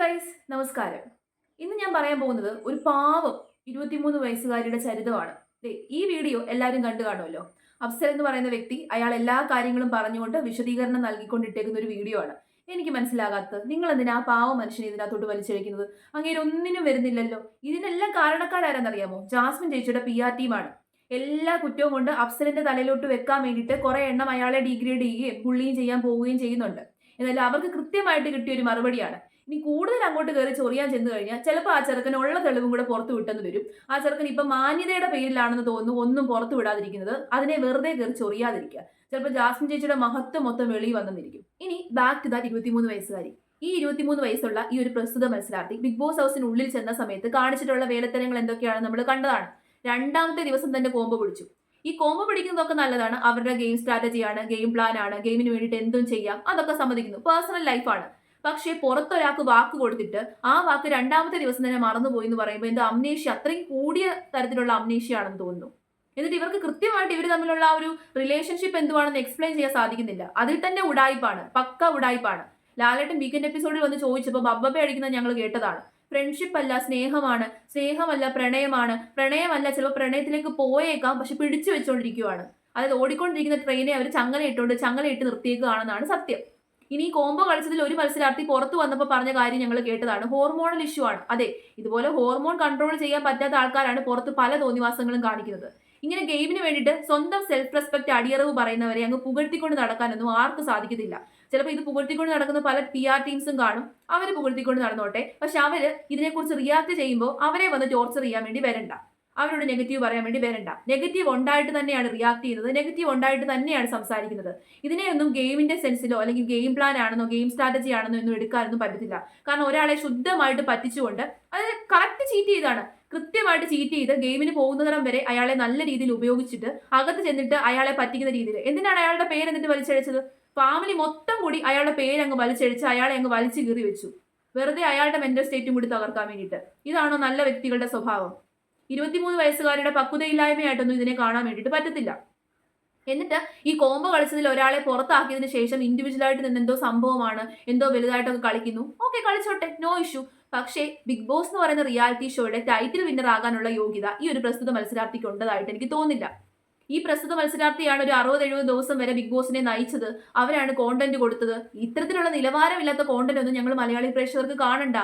Guys നമസ്കാരം. ഇന്ന് ഞാൻ പറയാൻ പോകുന്നത് ഒരു പാവം ഇരുപത്തിമൂന്ന് വയസ്സുകാരിയുടെ ചരിതമാണ്. ഈ വീഡിയോ എല്ലാവരും കണ്ടു കാണുമല്ലോ. അഫ്സൽ എന്ന് പറയുന്ന വ്യക്തി അയാൾ എല്ലാ കാര്യങ്ങളും പറഞ്ഞുകൊണ്ട് വിശദീകരണം നൽകിക്കൊണ്ടിട്ടേക്കുന്ന ഒരു വീഡിയോ ആണ്. എനിക്ക് മനസ്സിലാകാത്തത്. നിങ്ങൾ എന്തിനാ പാവ മനുഷ്യനെ ഇതിനകത്തോട്ട് വലിച്ചഴിക്കുന്നത് അങ്ങനെ ഒന്നിനും വരുന്നില്ലല്ലോ. ഇതിനെല്ലാം കാരണക്കാരാരെന്നറിയാമോ ജാസ്മിൻ ചേച്ചിയുടെ പി ആർ ടീമാണ് എല്ലാ കുറ്റവും കൊണ്ട് അഫ്സലിന്റെ തലയിലോട്ട് വെക്കാൻ വേണ്ടിയിട്ട് കുറെ എണ്ണം അയാളെ ഡിഗ്രേഡ് ചെയ്യുകയും പുള്ളിയും ചെയ്യാൻ പോവുകയും ചെയ്യുന്നുണ്ട്. എന്നാൽ അവർക്ക് കൃത്യമായിട്ട് കിട്ടിയ ഒരു മറുപടിയാണ്. ഇനി കൂടുതൽ അങ്ങോട്ട് കയറി ചൊറിയാൻ ചെന്ന് കഴിഞ്ഞാൽ ചിലപ്പോൾ ആ ചെറുക്കൻ ഉള്ള തെളിവും കൂടെ പുറത്തു വിട്ടെന്ന് വരും. ആ ചെറുക്കൻ ഇപ്പം മാന്യതയുടെ പേരിലാണെന്ന് തോന്നുന്നു ഒന്നും പുറത്തു വിടാതിരിക്കുന്നത്. അതിനെ വെറുതെ കയറി ചൊറിയാതിരിക്കുക. ചിലപ്പോൾ ജാസ്മിൻ ചേച്ചിയുടെ മഹത്വം മൊത്തം വെളി വന്നെന്നിരിക്കും. ഇനി ബാക്ക് ടു ദാറ്റ് ഇരുപത്തിമൂന്ന് വയസ്സുകാരി. ഈ ഇരുപത്തിമൂന്ന് വയസ്സുള്ള ഈ ഒരു പ്രസ്തുത മത്സരാർത്ഥി ബിഗ് ബോസ് ഹൗസിനുള്ളിൽ ചെന്ന സമയത്ത് കാണിച്ചിട്ടുള്ള വേലത്തരങ്ങൾ എന്തൊക്കെയാണ് നമ്മൾ കണ്ടതാണ്. രണ്ടാമത്തെ ദിവസം തന്നെ കോമ്പ് പിടിച്ചു. ഈ കോമ്പ് പിടിക്കുന്നതൊക്കെ നല്ലതാണ്. അവരുടെ ഗെയിം സ്ട്രാറ്റജിയാണ് ഗെയിം പ്ലാൻ ആണ് ഗെയിമിന് വേണ്ടിയിട്ട് എന്തും ചെയ്യാം. അതൊക്കെ സമ്മതിക്കുന്നു. പേഴ്സണൽ ലൈഫാണ് പക്ഷേ പുറത്തൊരാൾക്ക് വാക്ക് കൊടുത്തിട്ട് ആ വാക്ക് രണ്ടാമത്തെ ദിവസം തന്നെ മറന്നുപോയി എന്ന് പറയുമ്പോൾ എന്തോ അമ്നേഷ്യ അത്രയും കൂടിയ തരത്തിലുള്ള അമ്നേഷ്യയാണെന്ന് തോന്നുന്നു. എന്നിട്ട് ഇവർക്ക് കൃത്യമായിട്ട് ഇവർ തമ്മിലുള്ള ആ ഒരു റിലേഷൻഷിപ്പ് എന്തുവാണെന്ന് എക്സ്പ്ലെയിൻ ചെയ്യാൻ സാധിക്കുന്നില്ല. അതിൽ തന്നെ ഉടായ്പാണ് പക്ക ഉടായ്പാണ് ലാലേട്ടൻ വീക്കെൻഡ് എപ്പിസോഡിൽ വന്ന് ചോദിച്ചപ്പോൾ ബബ്ബബ അടിക്കുന്നത് ഞങ്ങൾ കേട്ടതാണ്. ഫ്രണ്ട്ഷിപ്പ് അല്ല സ്നേഹമാണ്. സ്നേഹമല്ല പ്രണയമാണ്. പ്രണയമല്ല ചിലപ്പോൾ പ്രണയത്തിലേക്ക് പോയേക്കാം പക്ഷെ പിടിച്ചു വെച്ചുകൊണ്ടിരിക്കുവാണ് അതായത് ഓടിക്കൊണ്ടിരിക്കുന്ന ട്രെയിനെ അവർ ചങ്ങല ഇട്ടുകൊണ്ട് ചങ്ങല ഇട്ട് നിർത്തിയേക്കുകയാണെന്നാണ് സത്യം. ഇനി കോംബോ കളിച്ചതിൽ ഒരു മത്സരാർത്ഥി പുറത്തു വന്നപ്പോൾ പറഞ്ഞ കാര്യം ഞങ്ങൾ കേട്ടതാണ്. ഹോർമോണൽ ഇഷ്യൂ ആണ്. അതെ ഇതുപോലെ ഹോർമോൺ കൺട്രോൾ ചെയ്യാൻ പറ്റാത്ത ആൾക്കാരാണ് പുറത്ത് പല തോന്നിവാസങ്ങളും കാണിക്കുന്നത്. ഇങ്ങനെ ഗെയിമിന് വേണ്ടിയിട്ട് സ്വന്തം സെൽഫ് റെസ്പെക്ട് അടിയറവ് പറയുന്നവരെ അങ്ങ് പുകഴ്ത്തിക്കൊണ്ട് നടക്കാനൊന്നും ആർക്കും സാധിക്കത്തില്ല. ചിലപ്പോൾ ഇത് പുകഴ്ത്തിക്കൊണ്ട് നടക്കുന്ന പല പി ആർ ടീംസും കാണും. അവർ പുകഴ്ത്തിക്കൊണ്ട് നടന്നോട്ടെ. പക്ഷെ അവർ ഇതിനെക്കുറിച്ച് റിയാക്ട് ചെയ്യുമ്പോൾ അവരെ വന്ന് ടോർച്ചർ ചെയ്യാൻ വേണ്ടി വരണ്ട. അവരോട് നെഗറ്റീവ് പറയാൻ വേണ്ടി വരണ്ട നെഗറ്റീവ് ഉണ്ടായിട്ട് തന്നെയാണ് റിയാക്ട് ചെയ്യുന്നത്. നെഗറ്റീവ് ഉണ്ടായിട്ട് തന്നെയാണ് സംസാരിക്കുന്നത്. ഇതിനെയൊന്നും ഗെയിമിന്റെ സെൻസിലോ അല്ലെങ്കിൽ ഗെയിം പ്ലാൻ ആണെന്നോ ഗെയിം സ്ട്രാറ്റജി ആണെന്നോ ഒന്നും എടുക്കാനൊന്നും പറ്റത്തില്ല. കാരണം ഒരാളെ ശുദ്ധമായിട്ട് പറ്റിച്ചുകൊണ്ട് അത് കറക്റ്റ് ചീറ്റ് ചെയ്താണ്. കൃത്യമായിട്ട് ചീറ്റ് ചെയ്ത് ഗെയിമിന് പോകുന്നതരം വരെ അയാളെ നല്ല രീതിയിൽ ഉപയോഗിച്ചിട്ട് അകത്ത് ചെന്നിട്ട് അയാളെ പറ്റിക്കുന്ന രീതിയിൽ. എന്തിനാണ് അയാളുടെ പേര് എന്നിട്ട് വലിച്ചഴിച്ചത് ഫാമിലി മൊത്തം കൂടി അയാളുടെ പേര് അങ്ങ് വലിച്ചഴിച്ച് അയാളെ അങ്ങ് വലിച്ചു കീറി വെച്ചു. വെറുതെ അയാളുടെ മെന്റൽ സ്റ്റേറ്റും കൂടി തകർക്കാൻ വേണ്ടിയിട്ട്. ഇതാണോ നല്ല വ്യക്തികളുടെ സ്വഭാവം? ഇരുപത്തിമൂന്ന് വയസ്സുകാരുടെ പക്വതയില്ലായ്മയായിട്ടൊന്നും ഇതിനെ കാണാൻ വേണ്ടിയിട്ട് പറ്റത്തില്ല. എന്നിട്ട് ഈ കോമ്പോ കളിച്ചതിൽ ഒരാളെ പുറത്താക്കിയതിന് ശേഷം ഇൻഡിവിജ്വലായിട്ട് നിന്ന് എന്തോ സംഭവമാണ് എന്തോ വലുതായിട്ടൊക്കെ കളിക്കുന്നു. ഓക്കെ കളിച്ചോട്ടെ നോ ഇഷ്യൂ പക്ഷേ ബിഗ് ബോസ് എന്ന് പറയുന്ന റിയാലിറ്റി ഷോയുടെ ടൈറ്റിൽ വിന്നർ ആകാനുള്ള യോഗ്യത ഈ ഒരു പ്രസ്തുത മത്സരാർത്ഥിക്ക് ഉണ്ടതായിട്ട് എനിക്ക് തോന്നില്ല ഈ പ്രസ്തുത മത്സരാർത്ഥിയാണ് ഒരു അറുപത് എഴുപത് ദിവസം വരെ ബിഗ് ബോസിനെ നയിച്ചത്. അവരാണ് കോണ്ടന്റ് കൊടുത്തത്. ഇത്തരത്തിലുള്ള നിലവാരമില്ലാത്ത കോണ്ടന്റ് ഒന്നും ഞങ്ങൾ മലയാളി പ്രേക്ഷകർക്ക് കാണണ്ട.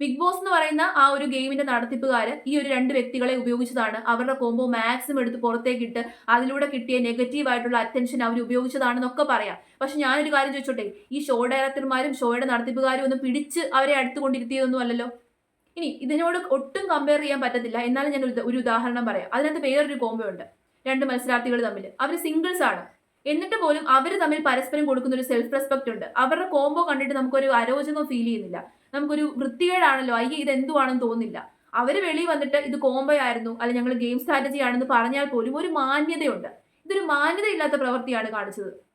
ബിഗ് ബോസ് എന്ന് പറയുന്ന ആ ഒരു ഗെയിമിന്റെ നടത്തിപ്പുകാർ ഈ ഒരു രണ്ട് വ്യക്തികളെ ഉപയോഗിച്ചതാണ്. അവരുടെ കോംബോ മാക്സിമം എടുത്ത് പുറത്തേക്കിട്ട് അതിലൂടെ കിട്ടിയ നെഗറ്റീവ് ആയിട്ടുള്ള അറ്റൻഷൻ അവർ ഉപയോഗിച്ചതാണെന്നൊക്കെ പറയാം. പക്ഷെ ഞാനൊരു കാര്യം ചോദിച്ചോട്ടെ? ഈ ഷോ ഡയറക്ടർമാരും ഷോയുടെ നടത്തിപ്പുകാരും ഒന്നും പിടിച്ച് അവരെ അടുത്തുകൊണ്ടിരുത്തിയതൊന്നും അല്ലല്ലോ? ഇനി ഇതിനോട് ഒട്ടും കമ്പയർ ചെയ്യാൻ പറ്റത്തില്ല. എന്നാലും ഞാൻ ഒരു ഉദാഹരണം പറയാം. അതിനകത്ത് വേറൊരു കോംബോ ഉണ്ട്. രണ്ട് മത്സരാർത്ഥികൾ തമ്മിൽ അവർ സിംഗിൾസ് ആണ്. എന്നിട്ട് പോലും അവർ തമ്മിൽ പരസ്പരം കൊടുക്കുന്ന ഒരു സെൽഫ് റെസ്പെക്ട് ഉണ്ട്. അവരുടെ കോംബോ കണ്ടിട്ട് നമുക്കൊരു അരോചകം ഫീൽ ചെയ്യുന്നില്ല. നമുക്കൊരു വൃത്തികേടാണല്ലോ അയ്യ ഇത് എന്തുവാണെന്ന് തോന്നില്ല അവർ വെളിയിൽ വന്നിട്ട് ഇത് കോംബോ ആയിരുന്നു അല്ലെങ്കിൽ ഞങ്ങൾ ഗെയിം സ്ട്രാറ്റജി ആണെന്ന് പറഞ്ഞാൽ പോലും ഒരു മാന്യതയുണ്ട്. ഇതൊരു മാന്യതയില്ലാത്ത പ്രവൃത്തിയാണ് കാണിച്ചത്.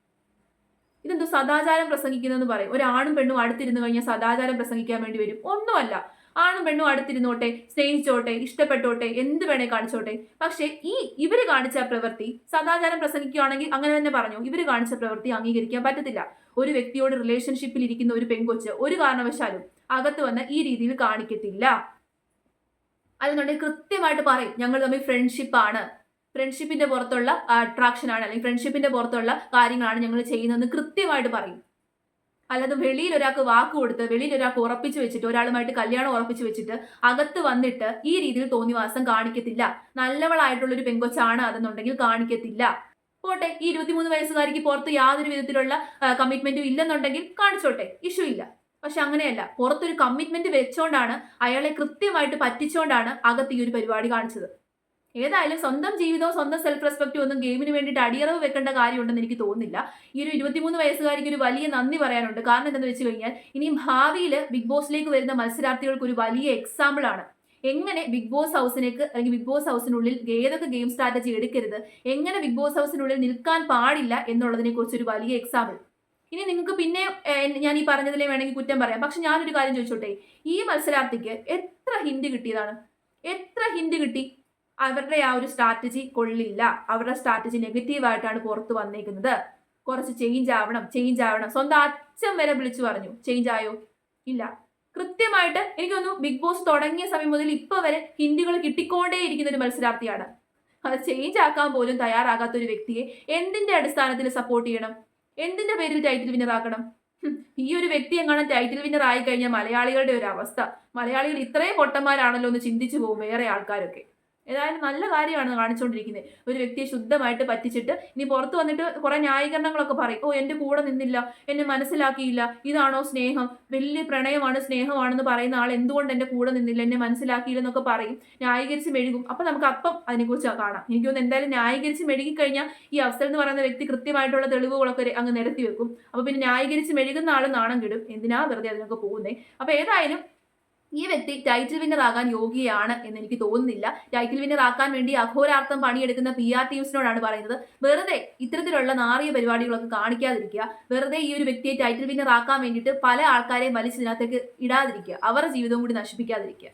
ഇതെന്തോ സദാചാരം പ്രസംഗിക്കുന്നതെന്ന് പറയും. ഒരാണും പെണ്ണും അടുത്തിരുന്ന് കഴിഞ്ഞാൽ സദാചാരം പ്രസംഗിക്കാൻ വേണ്ടി വരും. ഒന്നുമല്ല. ആണും പെണ്ണും അടുത്തിരുന്നോട്ടെ സ്നേഹിച്ചോട്ടെ ഇഷ്ടപ്പെട്ടോട്ടെ എന്ത് വേണേ കാണിച്ചോട്ടെ. പക്ഷേ ഈ ഇവർ കാണിച്ച പ്രവൃത്തി സദാചാരം പ്രസംഗിക്കുകയാണെങ്കിൽ അങ്ങനെ തന്നെ പറഞ്ഞു. ഇവർ കാണിച്ച പ്രവൃത്തി അംഗീകരിക്കാൻ പറ്റത്തില്ല. ഒരു വ്യക്തിയോട് റിലേഷൻഷിപ്പിൽ ഇരിക്കുന്ന ഒരു പെൺകൊച്ച് ഒരു കാരണവശാലും അകത്ത് വന്ന് ഈ രീതിയിൽ കാണിക്കത്തില്ല. അതെന്നുണ്ടെങ്കിൽ കൃത്യമായിട്ട് പറയും ഞങ്ങൾ തമ്മിൽ ഫ്രണ്ട്ഷിപ്പാണ് ഫ്രണ്ട്ഷിപ്പിന്റെ പുറത്തുള്ള അട്രാക്ഷൻ ആണ്. അല്ലെങ്കിൽ ഫ്രണ്ട്ഷിപ്പിന്റെ പുറത്തുള്ള കാര്യങ്ങളാണ് ഞങ്ങൾ ചെയ്യുന്നതെന്ന് കൃത്യമായിട്ട് പറയും. അല്ലാതെ വെളിയിൽ ഒരാൾക്ക് വാക്ക് കൊടുത്ത് വെളിയിൽ ഒരാൾക്ക് ഉറപ്പിച്ചു വെച്ചിട്ട് ഒരാളുമായിട്ട് കല്യാണം ഉറപ്പിച്ചു വെച്ചിട്ട് അകത്ത് വന്നിട്ട് ഈ രീതിയിൽ തോന്നിവാസം കാണിക്കത്തില്ല. നല്ലവളായിട്ടുള്ള ഒരു പെങ്കൊച്ചാണ് അതെന്നുണ്ടെങ്കിൽ കാണിക്കത്തില്ല. പോട്ടെ ഈ ഇരുപത്തിമൂന്ന് വയസ്സുകാരിക്ക് പുറത്ത് യാതൊരു വിധത്തിലുള്ള കമ്മിറ്റ്മെന്റും ഇല്ലെന്നുണ്ടെങ്കിൽ കാണിച്ചോട്ടെ. ഇഷ്യൂ ഇല്ല. പക്ഷെ അങ്ങനെയല്ല. പുറത്തൊരു കമ്മിറ്റ്മെന്റ് വെച്ചോണ്ടാണ് അയാളെ കൃത്യമായിട്ട് പറ്റിച്ചോണ്ടാണ് അകത്ത് ഈ ഒരു പരിപാടി കാണിച്ചത്. ഏതായാലും സ്വന്തം ജീവിതവും സ്വന്തം സെൽഫ് റെസ്പെക്റ്റും ഒന്നും ഗെയിമിന് വേണ്ടിയിട്ട് അടിയറവ് വെക്കേണ്ട കാര്യമുണ്ടെന്ന് എനിക്ക് തോന്നുന്നില്ല. ഈ ഒരു ഇരുപത്തിമൂന്ന് വയസ്സുകാരിക്ക് ഒരു വലിയ നന്ദി പറയാനുണ്ട്. കാരണം എന്തെന്ന് വെച്ച് കഴിഞ്ഞാൽ ഇനി ഭാവിയിൽ ബിഗ് ബോസിലേക്ക് വരുന്ന മത്സരാർത്ഥികൾക്ക് ഒരു വലിയ എക്സാമ്പിൾ ആണ്. എങ്ങനെ ബിഗ് ബോസ് ഹൗസിലേക്ക് അല്ലെങ്കിൽ ബിഗ് ബോസ് ഹൗസിനുള്ളിൽ ഏതൊക്കെ ഗെയിം സ്ട്രാറ്റജി എടുക്കരുത് എങ്ങനെ ബിഗ് ബോസ് ഹൗസിനുള്ളിൽ നിൽക്കാൻ പാടില്ല എന്നുള്ളതിനെ കുറിച്ച് ഒരു വലിയ എക്സാമ്പിൾ ഇനി നിങ്ങൾക്ക് പിന്നെ ഞാൻ ഈ പറഞ്ഞതിലേ വേണമെങ്കിൽ കുറ്റം പറയാം. പക്ഷെ ഞാനൊരു കാര്യം ചോദിച്ചോട്ടെ? ഈ മത്സരാർത്ഥിക്ക് എത്ര ഹിന്റ് കിട്ടിയതാണ്? എത്ര ഹിന്റ് കിട്ടി? അവരുടെ ആ ഒരു സ്ട്രാറ്റജി കൊള്ളില്ല. അവരുടെ സ്ട്രാറ്റജി നെഗറ്റീവായിട്ടാണ് പുറത്ത് വന്നേക്കുന്നത്. കുറച്ച് ചേഞ്ച് ആവണം ചേഞ്ച് ആവണം. സ്വന്തം അച്ഛൻ വരെ വിളിച്ചു പറഞ്ഞു ചേഞ്ച് ആയോ? ഇല്ല. കൃത്യമായിട്ട് എനിക്കൊന്നു ബിഗ് ബോസ് തുടങ്ങിയ സമയം മുതൽ ഇപ്പൊ വരെ ഹിന്ദികൾ കിട്ടിക്കൊണ്ടേയിരിക്കുന്ന ഒരു മത്സരാർത്ഥിയാണ്. അത് ചേഞ്ച് ആക്കാൻ പോലും തയ്യാറാകാത്ത ഒരു വ്യക്തിയെ എന്തിന്റെ അടിസ്ഥാനത്തിൽ സപ്പോർട്ട് ചെയ്യണം? എന്തിന്റെ പേരിൽ ടൈറ്റിൽ വിന്നർ ആക്കണം ഈ ഒരു വ്യക്തി എങ്ങനെ ടൈറ്റിൽ വിന്നർ ആയി കഴിഞ്ഞാൽ മലയാളികളുടെ ഒരു അവസ്ഥ. മലയാളികൾ ഇത്രയും പൊട്ടന്മാരാണല്ലോ എന്ന് ചിന്തിച്ചു പോകും വേറെ ആൾക്കാരൊക്കെ. ഏതായാലും നല്ല കാര്യമാണ് കാണിച്ചുകൊണ്ടിരിക്കുന്നത് ഒരു വ്യക്തിയെ ശുദ്ധമായിട്ട് പറ്റിച്ചിട്ട് ഇനി പുറത്ത് വന്നിട്ട് കുറെ ന്യായീകരണങ്ങളൊക്കെ പറയും. ഓ എന്റെ കൂടെ നിന്നില്ല എന്നെ മനസ്സിലാക്കിയില്ല ഇതാണോ സ്നേഹം? വലിയ പ്രണയമാണ് സ്നേഹമാണെന്ന് പറയുന്ന ആൾ എന്തുകൊണ്ട് എന്റെ കൂടെ നിന്നില്ല എന്നെ മനസ്സിലാക്കിയില്ല എന്നൊക്കെ പറയും. ന്യായീകരിച്ച് മെഴുകും. അപ്പൊ നമുക്ക് അപ്പം അതിനെക്കുറിച്ച് കാണാം. എനിക്ക് തോന്നുന്നു എന്തായാലും ന്യായീകരിച്ച് മെഴുകിക്കഴിഞ്ഞാൽ ഈ അവസരം എന്ന് പറയുന്ന വ്യക്തി കൃത്യമായിട്ടുള്ള തെളിവുകളൊക്കെ അങ്ങ് നിരത്തി വെക്കും. അപ്പൊ പിന്നെ ന്യായീകരിച്ച് മെഴുകുന്ന ആൾ നാണം കിടും. എന്തിനാ വെറുതെ അതിനൊക്കെ പോകുന്നേ? അപ്പൊ ഏതായാലും ഈ വ്യക്തി ടൈറ്റിൽ വിന്നർ ആകാൻ യോഗ്യയാണ് എന്ന് എനിക്ക് തോന്നുന്നില്ല. ടൈറ്റിൽ വിന്നർ ആക്കാൻ വേണ്ടി അഘോരാർത്ഥം പണിയെടുക്കുന്ന പി ആർ ടീംസിനോടാണ് പറയുന്നത്. വെറുതെ ഇത്തരത്തിലുള്ള നാറിയ പരിപാടികളൊക്കെ കാണിക്കാതിരിക്കുക. വെറുതെ ഈ ഒരു വ്യക്തിയെ ടൈറ്റിൽ വിന്നർ ആക്കാൻ വേണ്ടിയിട്ട് പല ആൾക്കാരെയും വലിച്ചതിനകത്തേക്ക് ഇടാതിരിക്കുക. അവരുടെ ജീവിതവും കൂടി നശിപ്പിക്കാതിരിക്കുക.